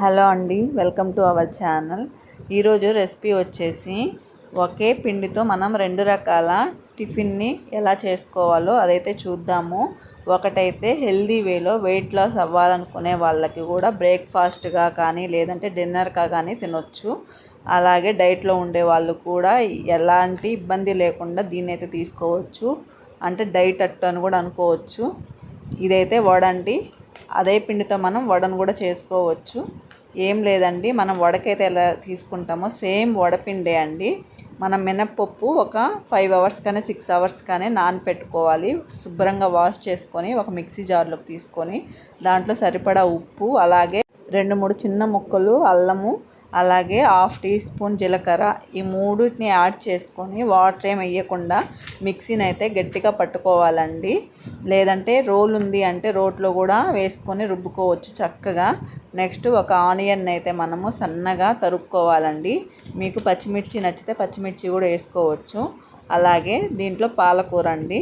Hello అండి welcome to our channel. ఈరోజు recipe వచ్చేసి ఒకే పిండితో మనం రెండు రకాల టిఫిన్ని ఎలా చేసుకోవాలో అదైతే చూద్దాము. ఒకటైతే హెల్దీ వేలో వెయిట్ లాస్ అవ్వాలనుకునే వాళ్ళకి కూడా బ్రేక్ఫాస్ట్గా కానీ లేదంటే డిన్నర్గా కానీ తినొచ్చు. అలాగే డైట్లో ఉండే వాళ్ళు కూడా ఎలాంటి ఇబ్బంది లేకుండా దీన్ని అయితే తీసుకోవచ్చు. అంటే డైట్ అట్టు అని కూడా అనుకోవచ్చు. ఇదైతే వడండి. అదే పిండితో మనం వడను కూడా చేసుకోవచ్చు. ఏం లేదండి. మనం వడకైతే ఎలా తీసుకుంటామో సేమ్ వడపిండే అండి. మనం మినప్పప్పు ఒక ఫైవ్ అవర్స్ కానీ సిక్స్ అవర్స్ కానీ నానపెట్టుకోవాలి. శుభ్రంగా వాష్ చేసుకొని ఒక మిక్సీ జార్లోకి తీసుకొని దాంట్లో సరిపడా ఉప్పు అలాగే రెండు మూడు చిన్న ముక్కలు అల్లము అలాగే హాఫ్ టీ స్పూన్ జీలకర్ర ఈ మూడుని యాడ్ చేసుకొని వాటర్ ఏం వేయకుండా మిక్సీని అయితే గట్టిగా పట్టుకోవాలండి. లేదంటే రోల్ ఉంది అంటే రోట్లో కూడా వేసుకొని రుబ్బుకోవచ్చు చక్కగా. నెక్స్ట్ ఒక ఆనియన్ అయితే మనము సన్నగా తరుక్కోవాలండి. మీకు పచ్చిమిర్చి నచ్చితే పచ్చిమిర్చి కూడా వేసుకోవచ్చు. అలాగే దీంట్లో పాలకూర అండి.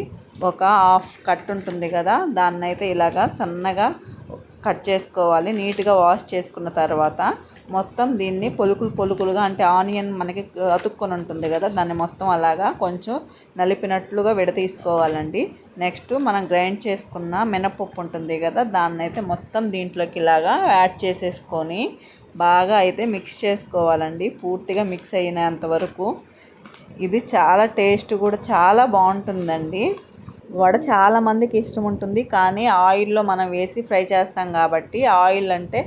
ఒక హాఫ్ కట్ ఉంటుంది కదా దాన్నైతే ఇలాగా సన్నగా కట్ చేసుకోవాలి. నీట్గా వాష్ చేసుకున్న తర్వాత మొత్తం దీన్ని పొలుకులు పొలుకులుగా అంటే ఆనియన్ మనకి అతుక్కొని ఉంటుంది కదా దాన్ని మొత్తం అలాగా కొంచెం నలిపినట్లుగా విడతీసుకోవాలండి నెక్స్ట్ మనం గ్రైండ్ చేసుకున్న మినపప్పు ఉంటుంది కదా దాన్ని అయితే మొత్తం దీంట్లోకి ఇలాగా యాడ్ చేసేసుకొని బాగా అయితే మిక్స్ చేసుకోవాలండి. పూర్తిగా మిక్స్ అయినంత వరకు. ఇది చాలా టేస్ట్ కూడా చాలా బాగుంటుందండి. వడ చాలా మందికి ఇష్టం ఉంటుంది కానీ ఆయిల్లో మనం వేసి ఫ్రై చేస్తాం కాబట్టి ఆయిల్ అంటే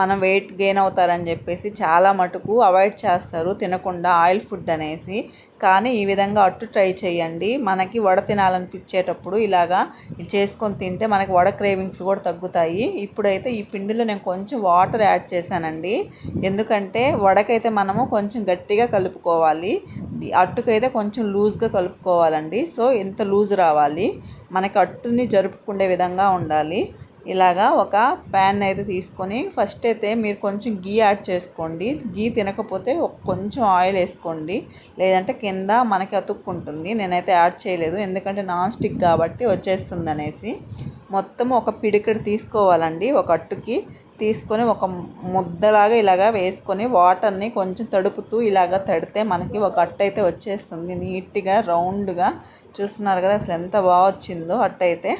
మనం వెయిట్ గెయిన్ అవుతారని చెప్పేసి చాలా మటుకు అవాయిడ్ చేస్తారు తినకుండా ఆయిల్ ఫుడ్ అనేసి. కానీ ఈ విధంగా అట్టు ట్రై చేయండి. మనకి వడ తినాలనిపించేటప్పుడు ఇలాగా చేసుకొని తింటే మనకి వడ క్రేవింగ్స్ కూడా తగ్గుతాయి. ఇప్పుడైతే ఈ పిండిలో నేను కొంచెం వాటర్ యాడ్ చేశానండి. ఎందుకంటే వడకైతే మనము కొంచెం గట్టిగా కలుపుకోవాలి. అట్టుకైతే కొంచెం లూజ్గా కలుపుకోవాలండి. సో ఎంత లూజ్ రావాలి. మనకి అట్టుని జరుపుకునే విధంగా ఉండాలి. ఇలాగా ఒక ప్యాన్ అయితే తీసుకొని ఫస్ట్ అయితే మీరు కొంచెం గీ యాడ్ చేసుకోండి. గీ తినకపోతే కొంచెం ఆయిల్ వేసుకోండి. లేదంటే కింద మనకి అతుక్కుంటుంది. నేనైతే యాడ్ చేయలేదు. ఎందుకంటే నాన్ స్టిక్ కాబట్టి వచ్చేస్తుంది అనేసి మొత్తం ఒక పిడికడి తీసుకోవాలండి. ఒక అట్టుకి తీసుకొని ఒక ముద్దలాగా ఇలాగా వేసుకొని వాటర్ని కొంచెం తడుపుతూ ఇలాగ తడితే మనకి ఒక అట్టు అయితే వచ్చేస్తుంది. నీట్గా రౌండ్గా చూస్తున్నారు కదా అసలు ఎంత బాగా వచ్చిందో అట్టు అయితే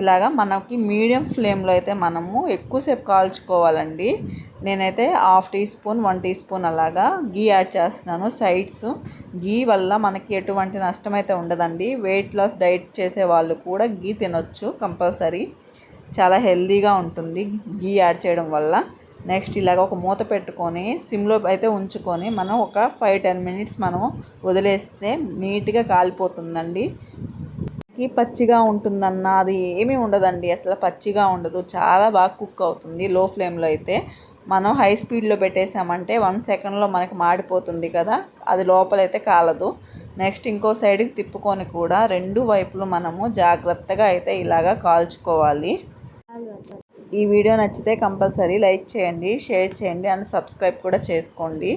ఇలాగా మనకి మీడియం ఫ్లేమ్లో అయితే మనము ఎక్కువసేపు కాల్చుకోవాలండి. నేనైతే half teaspoon one teaspoon అలాగా గీ యాడ్ చేస్తున్నాను. సైడ్స్ గీ వల్ల మనకి ఎటువంటి నష్టం అయితే ఉండదండి. వెయిట్ లాస్ డైట్ చేసే వాళ్ళు కూడా గీ తినొచ్చు కంపల్సరీ. చాలా హెల్దీగా ఉంటుంది గీ యాడ్ చేయడం వల్ల. నెక్స్ట్ ఇలాగ ఒక మూత పెట్టుకొని సిమ్లో అయితే ఉంచుకొని మనం ఒక ఫైవ్ టెన్ మినిట్స్ మనం వదిలేస్తే నీట్గా కాలిపోతుందండి. మనకి పచ్చిగా ఉంటుందన్న అది ఏమీ ఉండదండి. అసలు పచ్చిగా ఉండదు. చాలా బాగా కుక్ అవుతుంది. లో ఫ్లేమ్లో అయితే మనం హై స్పీడ్లో పెట్టేసామంటే వన్ సెకండ్లో మనకి మాడిపోతుంది కదా. అది లోపలైతే కాలదు. నెక్స్ట్ ఇంకో సైడ్కి తిప్పుకొని కూడా రెండు వైపులు మనము జాగ్రత్తగా అయితే ఇలాగా కాల్చుకోవాలి. ఈ వీడియో నచ్చితే కంపల్సరీ లైక్ చేయండి షేర్ చేయండి అండ్ సబ్స్క్రైబ్ కూడా చేసుకోండి.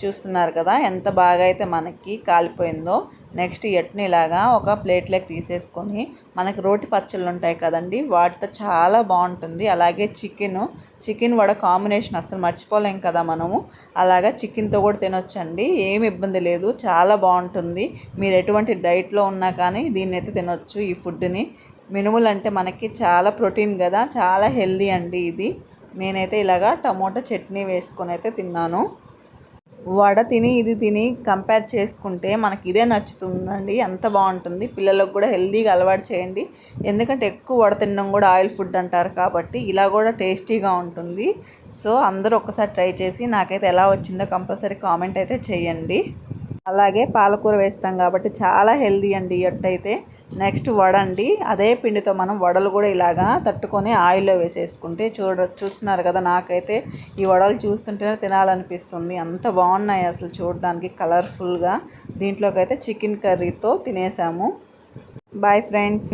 చూస్తున్నారు కదా ఎంత బాగా అయితే మనకి కాలిపోయిందో. నెక్స్ట్ ఎట్ని ఇలాగా ఒక ప్లేట్లోకి తీసేసుకొని మనకి రోటి పచ్చళ్ళు ఉంటాయి కదండి వాటితో చాలా బాగుంటుంది. అలాగే చికెన్ చికెన్ వడ కాంబినేషన్ అసలు మర్చిపోలేం కదా మనము. అలాగా చికెన్తో కూడా తినొచ్చండి ఏమి ఇబ్బంది లేదు చాలా బాగుంటుంది. మీరు ఎటువంటి డైట్లో ఉన్నా కానీ దీన్ని అయితే తినొచ్చు ఈ ఫుడ్ని. మినుములు అంటే మనకి చాలా ప్రోటీన్ కదా చాలా హెల్దీ అండి ఇది. నేనైతే ఇలాగా టమోటా చట్నీ వేసుకొని అయితే తిన్నాను. వడ తిని ఇది తిని కంపేర్ చేసుకుంటే మనకి ఇదే నచ్చుతుందండి. ఎంత బాగుంటుంది. పిల్లలకు కూడా హెల్దీగా అలవాటు చేయండి. ఎందుకంటే ఎక్కువ వడ తినడం కూడా ఆయిల్ ఫుడ్ అంటారు కాబట్టి ఇలా కూడా టేస్టీగా ఉంటుంది. సో అందరూ ఒకసారి ట్రై చేసి నాకైతే ఎలా వచ్చిందో కంపల్సరీ కామెంట్ అయితే చేయండి. అలాగే పాలకూర వేస్తాం కాబట్టి చాలా హెల్దీ అండి అయితే నెక్స్ట్ వడ అండి అదే పిండితో మనం వడలు కూడా ఇలాగా తట్టుకొని ఆయిల్లో వేసేసుకుంటే చూడ చూస్తున్నారు కదా నాకైతే ఈ వడలు చూస్తుంటేనే తినాలనిపిస్తుంది. అంత బాగున్నాయి అసలు చూడడానికి కలర్ఫుల్గా. దీంట్లోకి అయితే చికెన్ కర్రీతో తినేసాము. Bye friends.